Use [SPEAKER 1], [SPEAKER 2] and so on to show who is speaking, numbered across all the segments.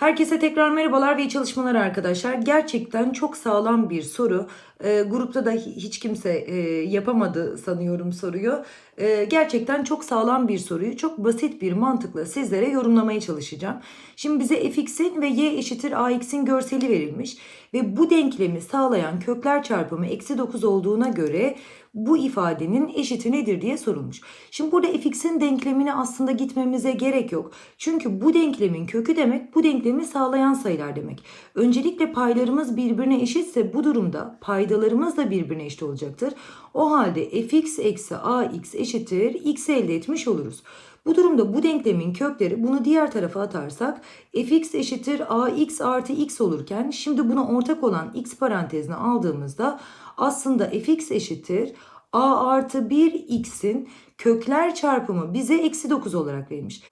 [SPEAKER 1] Herkese tekrar merhabalar ve iyi çalışmalar arkadaşlar. Gerçekten çok sağlam bir soru. Ee, grupta da hi- hiç kimse e, yapamadı sanıyorum soruyu. Ee, gerçekten çok sağlam bir soruyu çok basit bir mantıkla sizlere yorumlamaya çalışacağım. Şimdi bize fx'in ve y eşittir ax'in görseli verilmiş. Ve bu denklemi sağlayan kökler çarpımı eksi 9 olduğuna göre bu ifadenin eşiti nedir diye sorulmuş. Şimdi burada fx'in denklemine aslında gitmemize gerek yok. Çünkü bu denklemin kökü demek bu denklemi sağlayan sayılar demek. Öncelikle paylarımız birbirine eşitse bu durumda paydalarımız da birbirine eşit olacaktır. O halde fx eksi ax eşittir x elde etmiş oluruz. Bu durumda bu denklemin kökleri bunu diğer tarafa atarsak fx eşittir ax artı x olurken şimdi buna ortak olan x parantezine aldığımızda aslında fx eşittir a artı 1 x'in kökler çarpımı bize eksi 9 olarak verilmiş.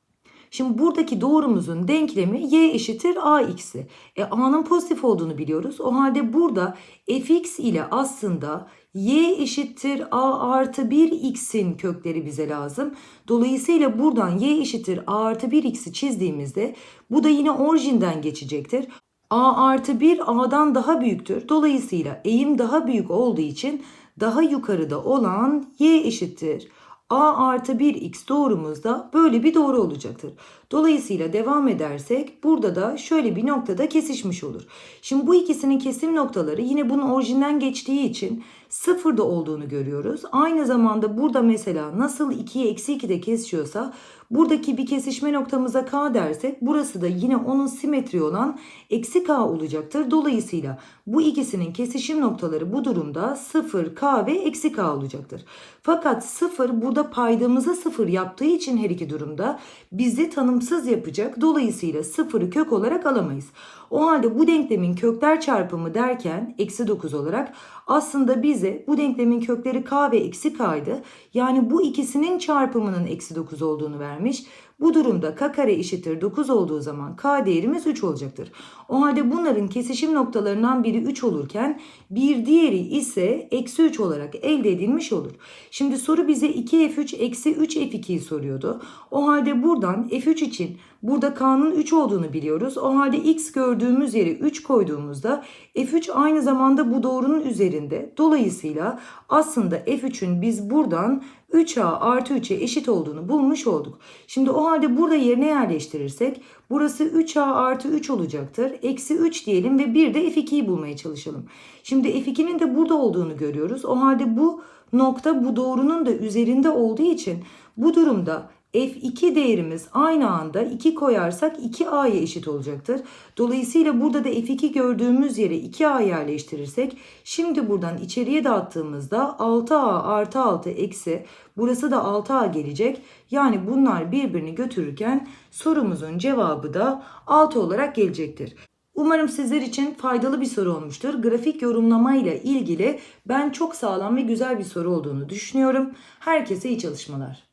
[SPEAKER 1] Şimdi buradaki doğrumuzun denklemi y eşittir ax'i. E a'nın pozitif olduğunu biliyoruz. O halde burada fx ile aslında y eşittir a artı 1 x'in kökleri bize lazım. Dolayısıyla buradan y eşittir a artı 1 x'i çizdiğimizde bu da yine orijinden geçecektir. a artı 1 a'dan daha büyüktür. Dolayısıyla eğim daha büyük olduğu için daha yukarıda olan y eşittir a artı 1x doğrumuzda böyle bir doğru olacaktır. Dolayısıyla devam edersek burada da şöyle bir noktada kesişmiş olur. Şimdi bu ikisinin kesim noktaları yine bunun orijinden geçtiği için sıfırda olduğunu görüyoruz. Aynı zamanda burada mesela nasıl 2'ye eksi 2'de kesişiyorsa buradaki bir kesişme noktamıza k dersek burası da yine onun simetri olan eksi k olacaktır. Dolayısıyla bu ikisinin kesişim noktaları bu durumda 0, k ve eksi k olacaktır. Fakat 0 burada paydamıza 0 yaptığı için her iki durumda bizi tanımsız yapacak. Dolayısıyla 0'ı kök olarak alamayız. O halde bu denklemin kökler çarpımı derken eksi 9 olarak aslında bize bu denklemin kökleri k ve eksi k'ydı. Yani bu ikisinin çarpımının eksi 9 olduğunu vermiş. Bu durumda k kare eşittir 9 olduğu zaman k değerimiz 3 olacaktır. O halde bunların kesişim noktalarından biri 3 olurken bir diğeri ise eksi 3 olarak elde edilmiş olur. Şimdi soru bize 2f3 eksi 3f2'yi soruyordu. O halde buradan f3 için burada k'nın 3 olduğunu biliyoruz. O halde x gördüğümüz yere 3 koyduğumuzda f3 aynı zamanda bu doğrunun üzerinde. Dolayısıyla aslında f3'ün biz buradan 3a artı 3'e eşit olduğunu bulmuş olduk. Şimdi o halde burada yerine yerleştirirsek burası 3a artı 3 olacaktır. Eksi 3 diyelim ve bir de f2'yi bulmaya çalışalım. Şimdi f2'nin de burada olduğunu görüyoruz. O halde bu nokta bu doğrunun da üzerinde olduğu için bu durumda f2 değerimiz aynı anda 2 koyarsak 2a'ya eşit olacaktır. Dolayısıyla burada da f2 gördüğümüz yere 2a yerleştirirsek şimdi buradan içeriye dağıttığımızda 6a artı 6 eksi burası da 6a gelecek. Yani bunlar birbirini götürürken sorumuzun cevabı da 6 olarak gelecektir. Umarım sizler için faydalı bir soru olmuştur. Grafik yorumlama ile ilgili ben çok sağlam ve güzel bir soru olduğunu düşünüyorum. Herkese iyi çalışmalar.